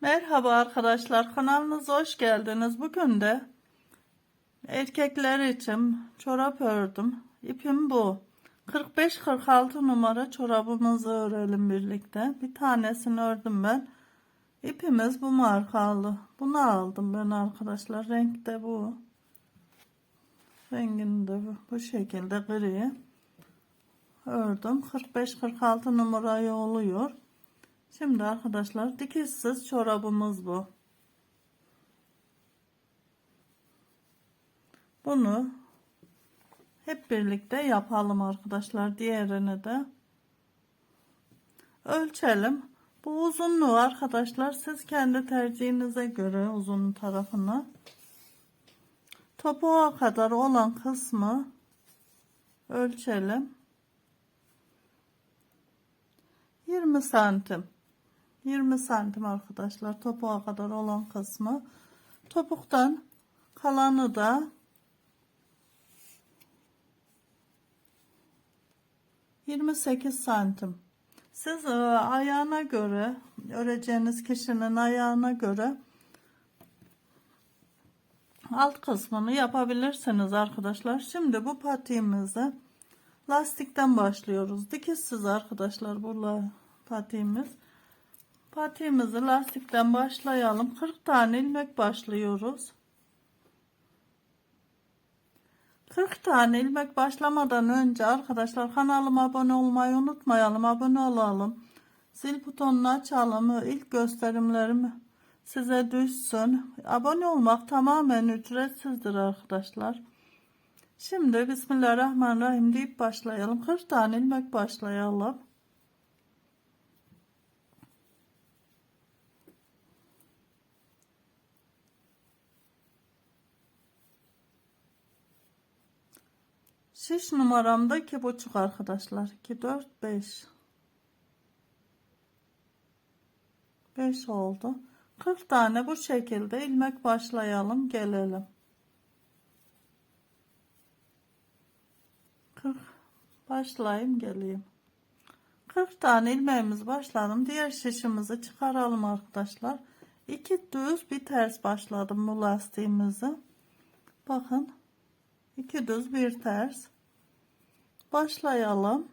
Merhaba arkadaşlar kanalımıza hoş geldiniz. Bugün de erkekler için çorap ördüm. İpim bu. 45-46 numara çorabımızı örelim birlikte. Bir tanesini ördüm ben. İpimiz bu markalı. Bunu aldım ben arkadaşlar. Renk de bu. Renginde bu, bu şekilde gri. Ördüm. 45-46 numarayı oluyor. Şimdi arkadaşlar dikişsiz çorabımız bu. Bunu hep birlikte yapalım arkadaşlar. Diğerini de ölçelim. Bu uzunluğu arkadaşlar siz kendi tercihinize göre uzun tarafını topuğa kadar olan kısmı ölçelim. 20 santim. 20 santim arkadaşlar topuğa kadar olan kısmı. Topuktan kalanı da Yirmi sekiz santim. Siz e, ayağına göre, öreceğiniz kişinin ayağına göre alt kısmını yapabilirsiniz arkadaşlar. Şimdi bu patiğimizi lastikten başlıyoruz. Dikişsiz arkadaşlar bu patiğimiz. Patiğimizi lastikten başlayalım. 40 tane ilmek başlıyoruz. 40 tane ilmek başlamadan önce arkadaşlar kanalıma abone olmayı unutmayalım. Abone olalım. Zil butonunu açalım. İlk gösterimlerim size düşsün. Abone olmak tamamen ücretsizdir arkadaşlar. Şimdi Bismillahirrahmanirrahim deyip başlayalım. 40 tane ilmek başlayalım. Şiş numaramda iki buçuk arkadaşlar. 2, 4, 5. 5 oldu. 40 tane bu şekilde ilmek başlayalım gelelim. 40 başlayayım geleyim. 40 tane ilmeğimiz başladım. Diğer şişimizi çıkaralım arkadaşlar. 2 düz bir ters başladım bu lastiğimizi. Bakın. 2 düz bir ters başlayalım.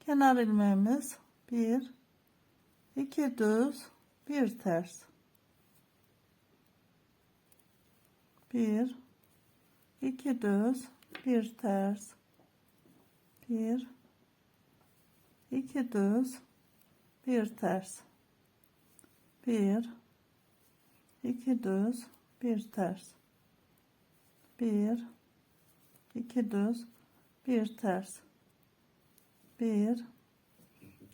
Kenar ilmeğimiz 1 2 düz bir ters. 1 2 düz bir ters. 1 2 düz bir ters. 1 2 düz bir ters bir iki düz bir ters. Bir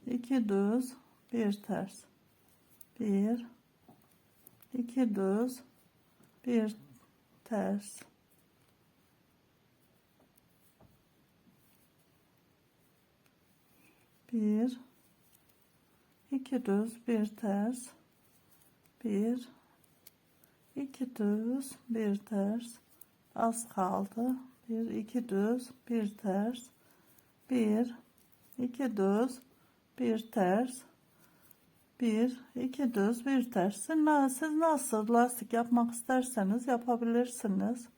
iki düz bir ters. Bir iki düz bir ters. Bir iki düz bir ters. Bir iki düz bir ters az kaldı. Bir iki düz bir ters. Bir iki düz bir ters. Bir iki düz bir ters. Siz nasıl lastik yapmak isterseniz yapabilirsiniz.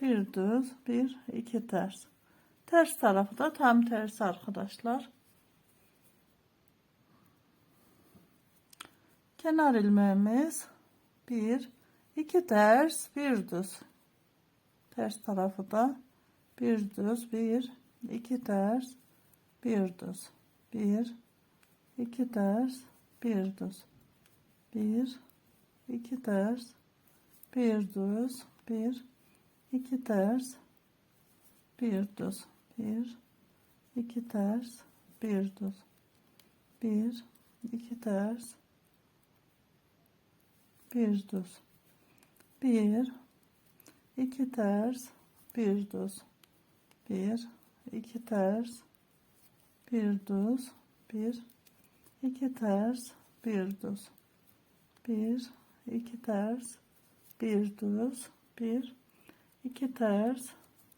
Bir düz bir iki ters. Ters tarafı da tam tersi arkadaşlar. Kenar ilmeğimiz bir iki ters bir düz ters tarafı da bir düz bir iki ters bir düz bir iki ters bir düz bir iki ters bir düz bir iki ters bir düz bir iki ters bir düz bir iki ters bir düz bir 2 ters bir düz. Bir iki ters bir düz. Bir iki ters bir düz. Bir iki ters bir düz. Bir iki ters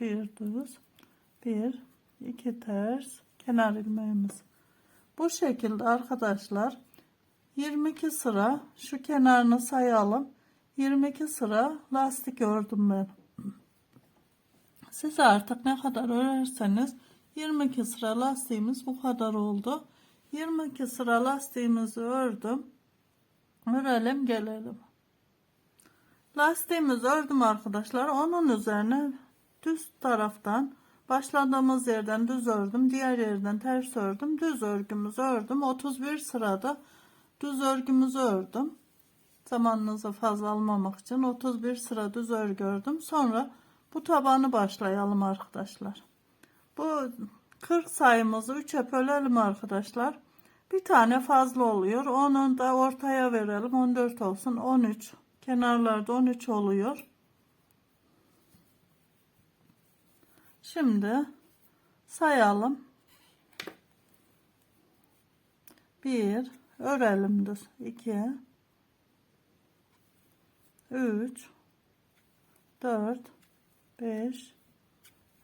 bir düz. Bir iki ters. Kenar ilmeğimiz. Bu şekilde arkadaşlar 22 sıra şu kenarını sayalım. 22 sıra lastik ördüm ben. Siz artık ne kadar örerseniz 22 sıra lastiğimiz bu kadar oldu. 22 sıra lastiğimizi ördüm. Örelim gelelim. Lastiğimizi ördüm arkadaşlar. Onun üzerine düz taraftan başladığımız yerden düz ördüm. Diğer yerden ters ördüm. Düz örgümüzü ördüm. 31 sırada düz örgümüzü ördüm. Zamanınızı fazla almamak için 31 sıra düz örgü ördüm. Sonra bu tabanı başlayalım arkadaşlar. Bu 40 sayımızı 3'e bölelim arkadaşlar. Bir tane fazla oluyor. Onu da ortaya verelim. 14 olsun. 13. Kenarlarda 13 oluyor. Şimdi sayalım. 1 örelim düz. 2 3 4 5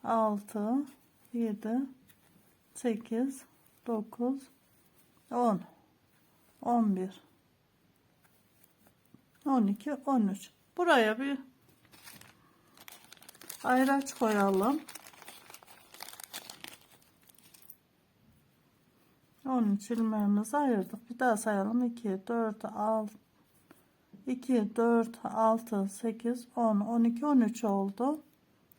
6 7 8 9 10 11 12 13 buraya bir ayraç koyalım. 13 ilmeğimizi ayırdık. Bir daha sayalım. 2 4 6 2 4 6 8 10 12 13 oldu.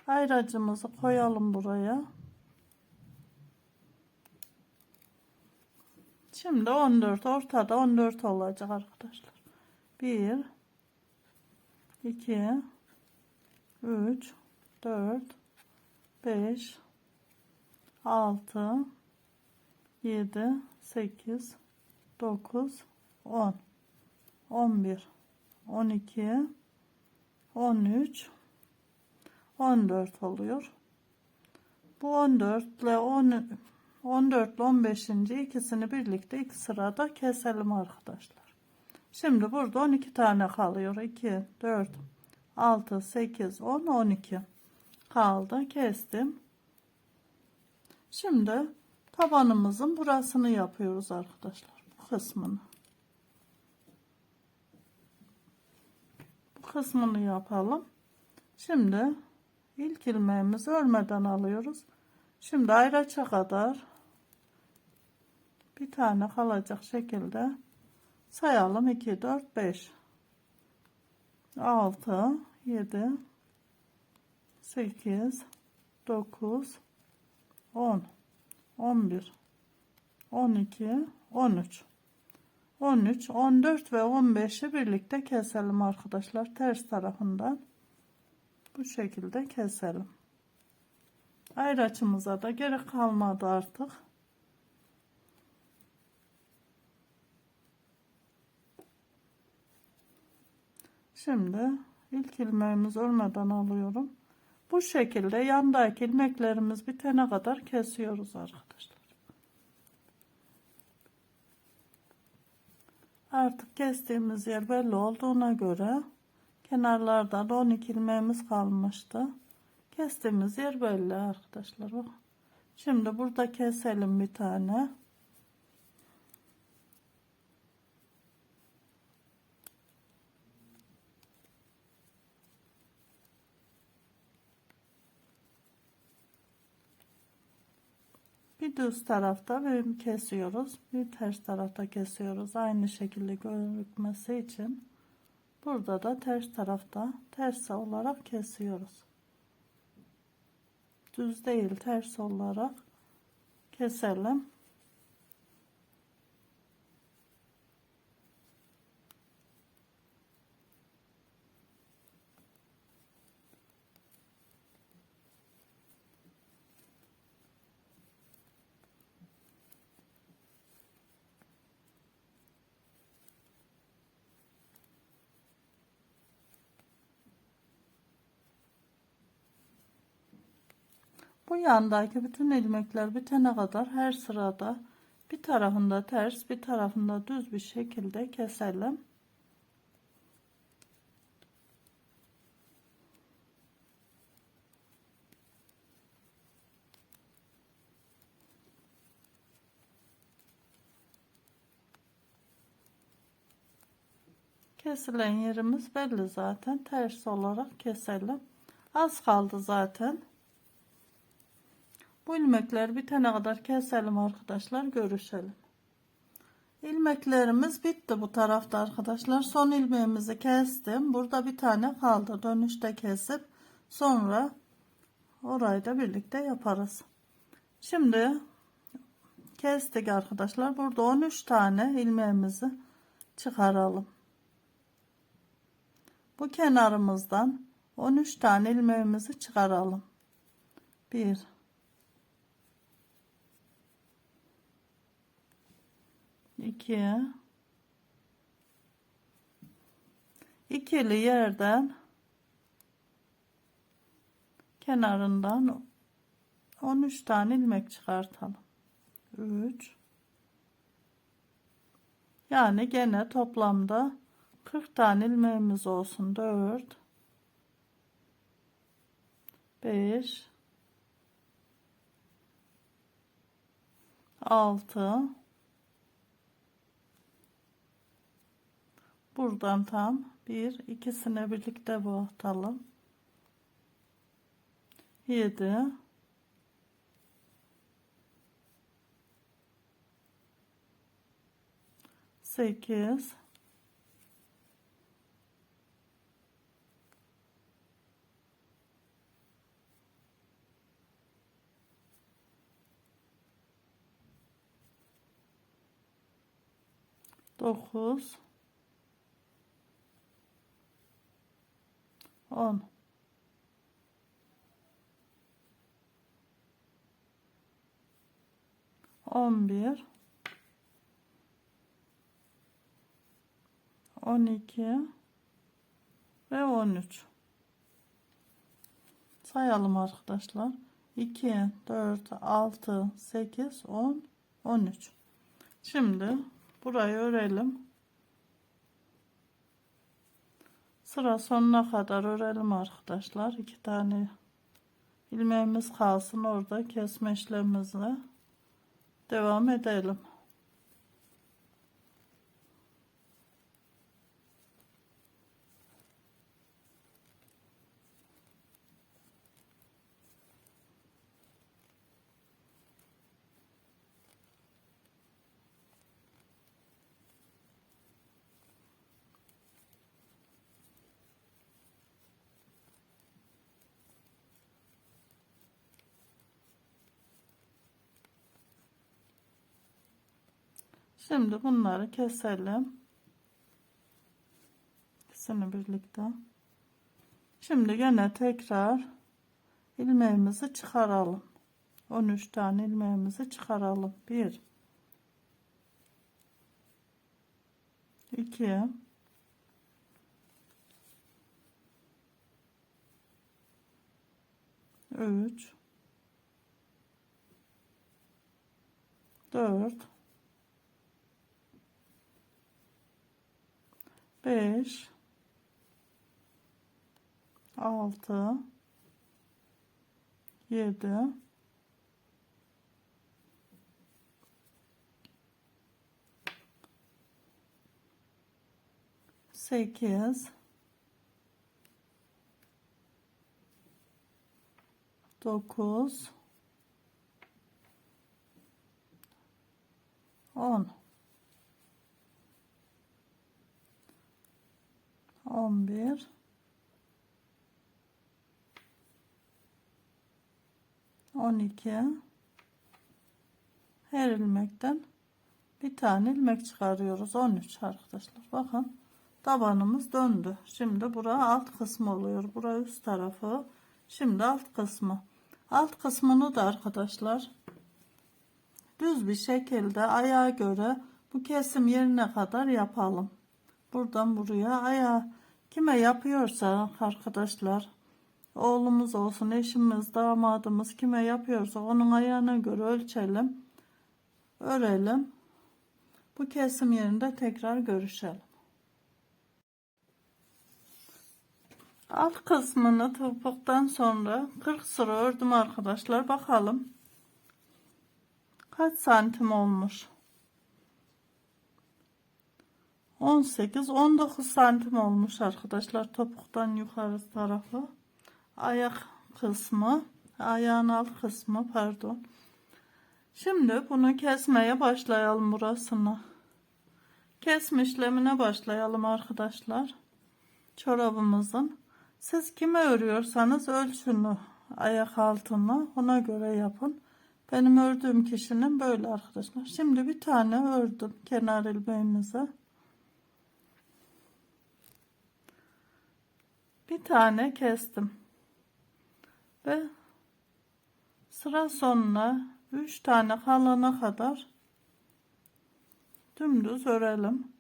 Ayracımızı koyalım buraya. Şimdi 14 ortada 14 olacak arkadaşlar. 1 2 3 4 5 6 7 8 9 10 11 12 13 14 oluyor. Bu 14 ile 10 14 ile 15. ikisini birlikte iki sırada keselim arkadaşlar. Şimdi burada 12 tane kalıyor. 2, 4, 6, 8, 10, 12 kaldı. Kestim. Şimdi tabanımızın burasını yapıyoruz arkadaşlar. Bu kısmını. Kısmını yapalım. Şimdi ilk ilmeğimizi örmeden alıyoruz. Şimdi ayraça kadar bir tane kalacak şekilde sayalım 2 4 5 6 7 8 9 10 11 12 13 13 14 ve 15'i birlikte keselim arkadaşlar ters tarafından bu şekilde keselim ayraçımıza da gerek kalmadı artık Şimdi ilk ilmeğimiz örmeden alıyorum. Bu şekilde yandaki ilmeklerimiz bitene kadar kesiyoruz arkadaşlar. Artık kestiğimiz yer belli olduğuna göre kenarlarda da 12 ilmeğimiz kalmıştı. Kestiğimiz yer belli arkadaşlar. Şimdi burada keselim bir tane. Bir düz tarafta bir kesiyoruz. Bir ters tarafta kesiyoruz. Aynı şekilde gözükmesi için. Burada da ters tarafta ters olarak kesiyoruz. Düz değil ters olarak keselim yandaki bütün ilmekler bitene kadar her sırada bir tarafında ters bir tarafında düz bir şekilde keselim. Kesilen yerimiz belli zaten. Ters olarak keselim. Az kaldı zaten. Bu ilmekler bitene kadar keselim arkadaşlar. Görüşelim. İlmeklerimiz bitti bu tarafta arkadaşlar. Son ilmeğimizi kestim. Burada bir tane kaldı. Dönüşte kesip sonra orayı da birlikte yaparız. Şimdi kestik arkadaşlar. Burada 13 tane ilmeğimizi çıkaralım. Bu kenarımızdan 13 tane ilmeğimizi çıkaralım. 1 2 ikili yerden kenarından 13 tane ilmek çıkartalım. 3 yani gene toplamda 40 tane ilmeğimiz olsun. 4 5 6 buradan tam bir ikisine birlikte batalım 7 8 9 10 11 12 ve 13 sayalım arkadaşlar. 2 4 6 8 10 13 şimdi burayı örelim sıra sonuna kadar örelim arkadaşlar. İki tane ilmeğimiz kalsın orada kesme işlemimizle devam edelim Şimdi bunları keselim. İkisini birlikte. Şimdi gene tekrar ilmeğimizi çıkaralım. 13 tane ilmeğimizi çıkaralım. 1 2 3 4 5 6 7 8 9 10 11 12 her ilmekten bir tane ilmek çıkarıyoruz. 13 arkadaşlar. Bakın tabanımız döndü. Şimdi bura alt kısmı oluyor. Bura üst tarafı şimdi alt kısmı. Alt kısmını da arkadaşlar düz bir şekilde ayağa göre bu kesim yerine kadar yapalım. Buradan buraya ayağı kime yapıyorsa arkadaşlar oğlumuz olsun eşimiz damadımız kime yapıyorsa onun ayağına göre ölçelim örelim. Bu kesim yerinde tekrar görüşelim. Alt kısmını topuktan sonra 40 sıra ördüm arkadaşlar bakalım. Kaç santim olmuş 18-19 santim olmuş arkadaşlar topuktan yukarı tarafı. Ayak kısmı ayağın alt kısmı pardon. Şimdi bunu kesmeye başlayalım burasını. Kesme işlemine başlayalım arkadaşlar çorabımızın. Siz kime örüyorsanız ölçünü ayak altını ona göre yapın. Benim ördüğüm kişinin böyle arkadaşlar. Şimdi bir tane ördüm kenar ilmeğimize bir tane kestim ve sıra sonuna 3 tane kalana kadar dümdüz örelim.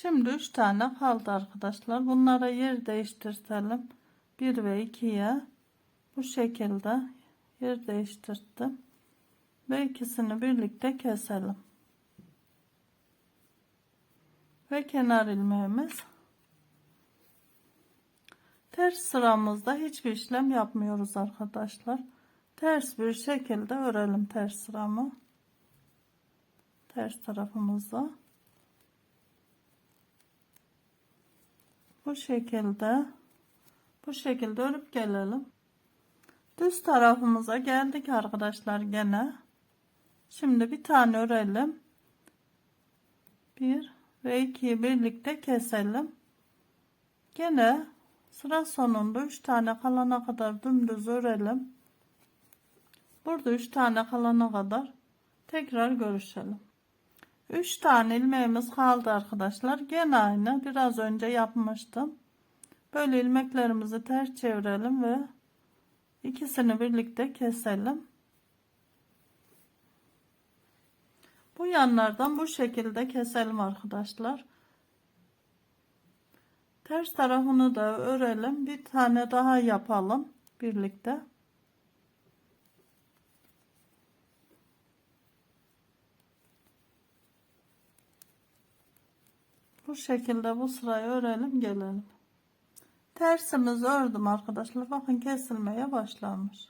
Şimdi 3 tane kaldı arkadaşlar. Bunlara yer değiştirtelim. 1 ve 2'ye bu şekilde yer değiştirdim. Ve ikisini birlikte keselim. Ve kenar ilmeğimiz. Ters sıramızda hiçbir işlem yapmıyoruz arkadaşlar. Ters bir şekilde örelim ters sıramı. Ters tarafımızda. Bu şekilde bu şekilde örüp gelelim. Düz tarafımıza geldik arkadaşlar gene. Şimdi bir tane örelim. Bir ve ikiyi birlikte keselim. Gene sıra sonunda 3 tane kalana kadar dümdüz örelim. Burada 3 tane kalana kadar tekrar görüşelim 3 tane ilmeğimiz kaldı arkadaşlar. Gene aynı. Biraz önce yapmıştım. Böyle ilmeklerimizi ters çevirelim ve ikisini birlikte keselim. Bu yanlardan bu şekilde keselim arkadaşlar. Ters tarafını da örelim. Bir tane daha yapalım birlikte. Bu şekilde bu sırayı örelim gelelim. Tersimizi ördüm arkadaşlar. Bakın kesilmeye başlamış.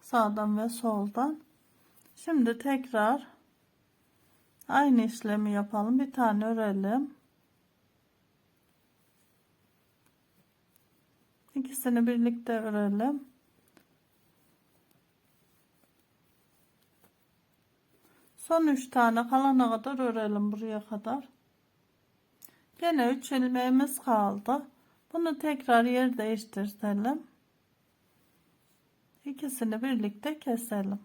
Sağdan ve soldan. Şimdi tekrar aynı işlemi yapalım. Bir tane örelim. İkisini birlikte örelim. Son üç tane kalana kadar örelim buraya kadar. Gene 3 ilmeğimiz kaldı. Bunu tekrar yer değiştirelim. İkisini birlikte keselim.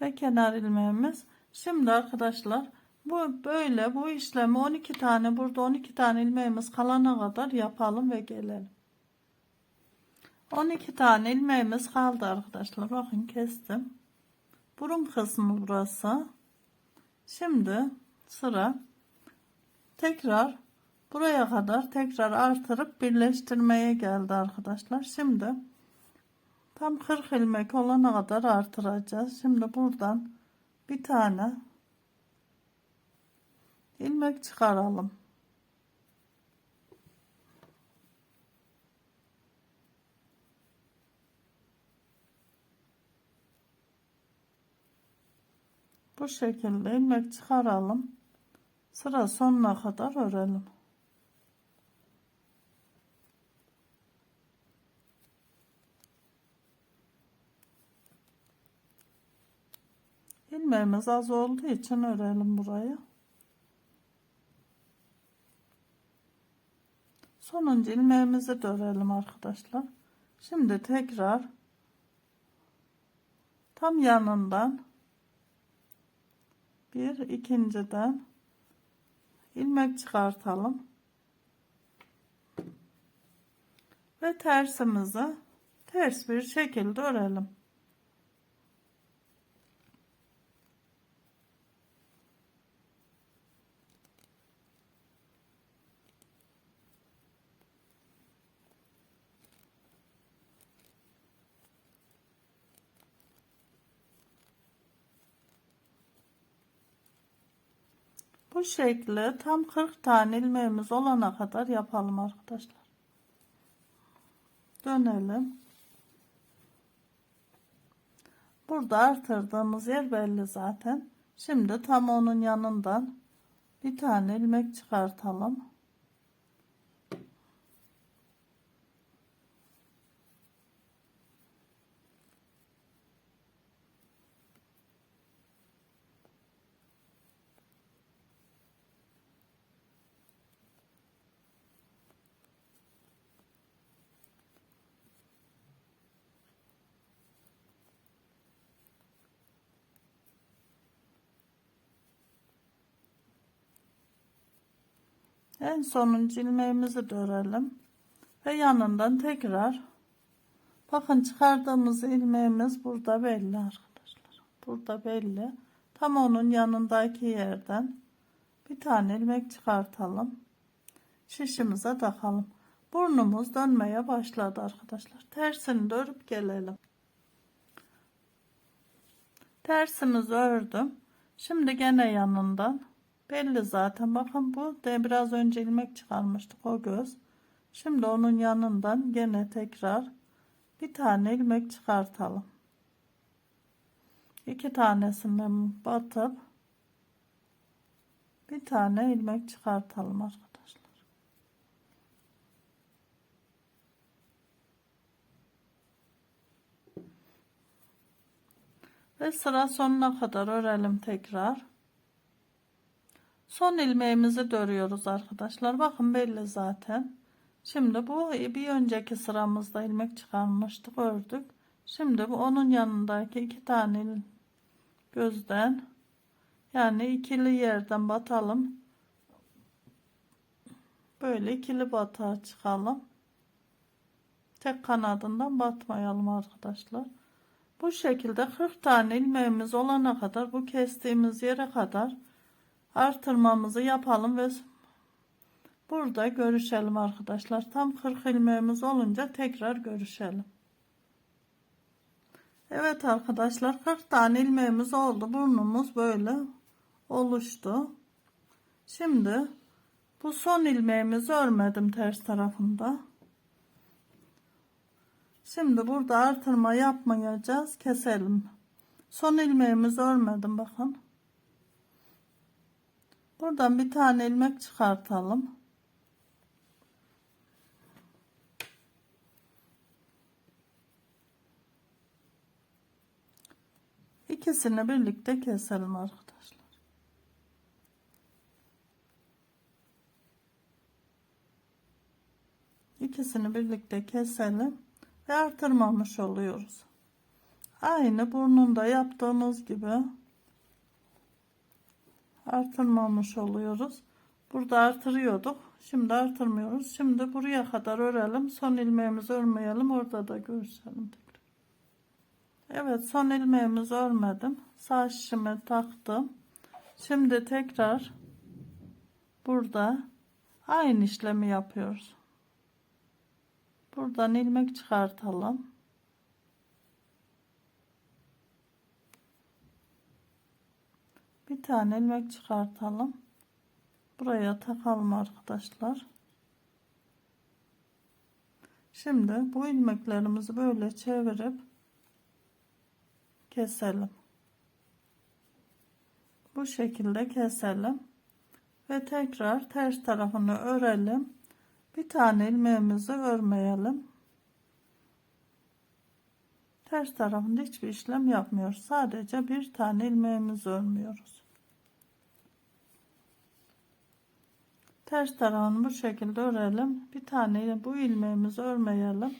Ve kenar ilmeğimiz. Şimdi arkadaşlar bu böyle bu işlemi 12 tane burada 12 tane ilmeğimiz kalana kadar yapalım ve gelelim. 12 tane ilmeğimiz kaldı arkadaşlar. Bakın kestim. Burun kısmı burası. Şimdi sıra tekrar buraya kadar tekrar artırıp birleştirmeye geldi arkadaşlar. Şimdi tam 40 ilmek olana kadar artıracağız. Şimdi buradan bir tane ilmek çıkaralım. Bu şekilde ilmek çıkaralım. Sıra sonuna kadar örelim. İlmeğimiz az olduğu için örelim burayı. Sonuncu ilmeğimizi de örelim arkadaşlar. Şimdi tekrar tam yanından bir ikinciden ilmek çıkartalım. Ve tersimizi ters bir şekilde örelim. Bu şekli tam 40 tane ilmeğimiz olana kadar yapalım arkadaşlar. Dönelim. Burada artırdığımız yer belli zaten. Şimdi tam onun yanından bir tane ilmek çıkartalım. En sonuncu ilmeğimizi de örelim. Ve yanından tekrar bakın çıkardığımız ilmeğimiz burada belli arkadaşlar. Burada belli. Tam onun yanındaki yerden bir tane ilmek çıkartalım. Şişimize takalım. Burnumuz dönmeye başladı arkadaşlar. Tersini de örüp gelelim. Tersimizi ördüm. Şimdi gene yanından belli zaten. Bakın bu de biraz önce ilmek çıkarmıştık o göz. Şimdi onun yanından gene tekrar bir tane ilmek çıkartalım. İki tanesinden batıp bir tane ilmek çıkartalım arkadaşlar. Ve sıra sonuna kadar örelim tekrar. Son ilmeğimizi dörüyoruz arkadaşlar. Bakın belli zaten. Şimdi bu bir önceki sıramızda ilmek çıkarmıştık ördük. Şimdi bu onun yanındaki iki tane gözden yani ikili yerden batalım. Böyle ikili batağa çıkalım. Tek kanadından batmayalım arkadaşlar. Bu şekilde 40 tane ilmeğimiz olana kadar bu kestiğimiz yere kadar artırmamızı yapalım ve burada görüşelim arkadaşlar. Tam 40 ilmeğimiz olunca tekrar görüşelim. Evet arkadaşlar 40 tane ilmeğimiz oldu. Burnumuz böyle oluştu. Şimdi bu son ilmeğimizi örmedim ters tarafında. Şimdi burada artırma yapmayacağız. Keselim. Son ilmeğimizi örmedim bakın. Buradan bir tane ilmek çıkartalım. İkisini birlikte keselim arkadaşlar. İkisini birlikte keselim ve artırmamış oluyoruz. Aynı burnunda yaptığımız gibi artırmamış oluyoruz. Burada artırıyorduk. Şimdi artırmıyoruz. Şimdi buraya kadar örelim. Son ilmeğimizi örmeyelim. Orada da görüşelim. Evet son ilmeğimizi örmedim. Sağ şişimi taktım. Şimdi tekrar burada aynı işlemi yapıyoruz. Buradan ilmek çıkartalım. Bir tane ilmek çıkartalım. Buraya takalım arkadaşlar. Şimdi bu ilmeklerimizi böyle çevirip keselim. Bu şekilde keselim. Ve tekrar ters tarafını örelim. Bir tane ilmeğimizi örmeyelim. Ters tarafında hiçbir işlem yapmıyoruz. Sadece bir tane ilmeğimizi örmüyoruz. Ters tarafını bu şekilde örelim. Bir tane bu ilmeğimizi örmeyelim.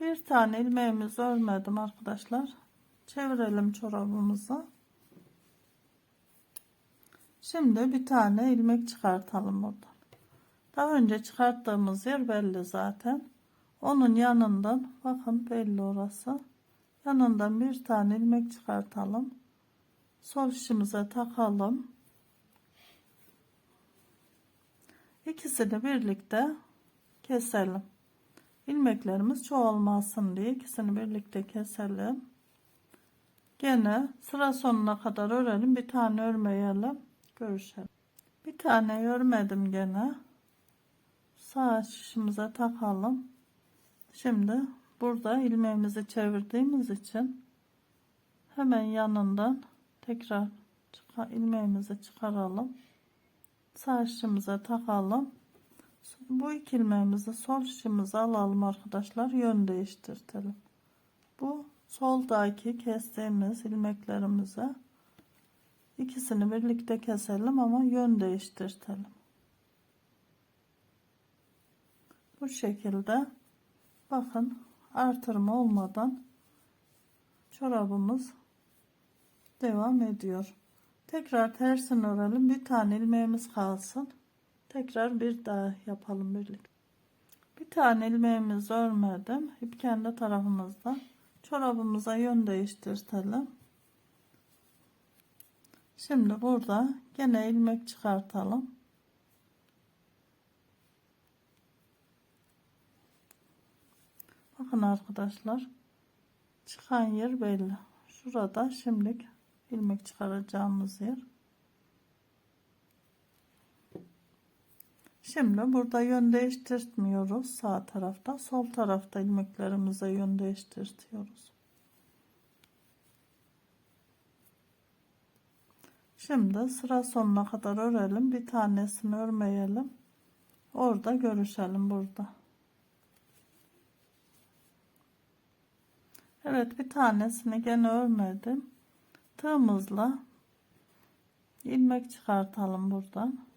Bir tane ilmeğimizi örmedim arkadaşlar. Çevirelim çorabımızı. Şimdi bir tane ilmek çıkartalım buradan. Daha önce çıkarttığımız yer belli zaten. Onun yanından bakın belli orası. Yanından bir tane ilmek çıkartalım. Sol şişimize takalım. İkisini birlikte keselim. İlmeklerimiz çoğalmasın diye ikisini birlikte keselim. Gene sıra sonuna kadar örelim. Bir tane örmeyelim. Görüşelim. Bir tane örmedim gene. Sağ şişimize takalım. Şimdi burada ilmeğimizi çevirdiğimiz için hemen yanından tekrar ilmeğimizi çıkaralım. Sağ şişimize takalım. Bu iki ilmeğimizi sol şişimize alalım arkadaşlar. Yön değiştirtelim. Bu soldaki kestiğimiz ilmeklerimize ikisini birlikte keselim ama yön değiştirtelim. Bu şekilde bakın artırma olmadan çorabımız devam ediyor. Tekrar tersini örelim. Bir tane ilmeğimiz kalsın. Tekrar bir daha yapalım birlikte. Bir tane ilmeğimizi örmedim. İp kendi tarafımızda. Çorabımıza yön değiştirtelim. Şimdi burada gene ilmek çıkartalım. Bakın arkadaşlar. Çıkan yer belli. Şurada şimdilik ilmek çıkaracağımız yer. Şimdi burada yön değiştirmiyoruz sağ tarafta. Sol tarafta ilmeklerimize yön değiştirtiyoruz. Şimdi sıra sonuna kadar örelim. Bir tanesini örmeyelim. Orada görüşelim burada. Evet bir tanesini gene örmedim. Tığımızla ilmek çıkartalım buradan.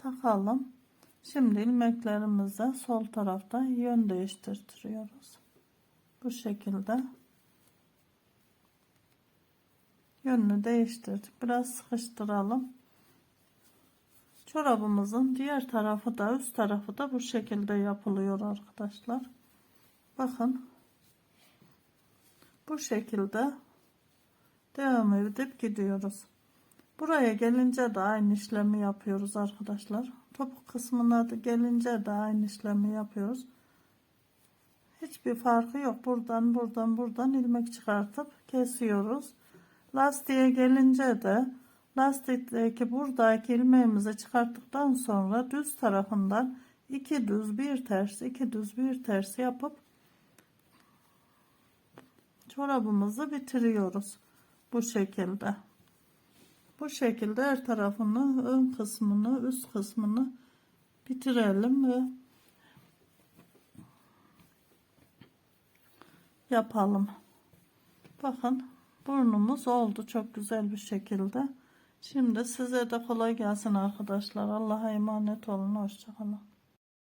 takalım. Şimdi ilmeklerimize sol tarafta yön değiştiriyoruz. Bu şekilde yönünü değiştirdik. Biraz sıkıştıralım. Çorabımızın diğer tarafı da üst tarafı da bu şekilde yapılıyor arkadaşlar. Bakın. Bu şekilde devam edip gidiyoruz. Buraya gelince de aynı işlemi yapıyoruz arkadaşlar. Topuk kısmına da gelince de aynı işlemi yapıyoruz. Hiçbir farkı yok. Buradan buradan buradan ilmek çıkartıp kesiyoruz. Lastiğe gelince de lastikteki buradaki ilmeğimizi çıkarttıktan sonra düz tarafından iki düz bir ters iki düz bir ters yapıp çorabımızı bitiriyoruz bu şekilde. Bu şekilde her tarafını ön kısmını üst kısmını bitirelim ve yapalım. Bakın burnumuz oldu çok güzel bir şekilde şimdi size de kolay gelsin arkadaşlar. Allah'a emanet olun. Hoşçakalın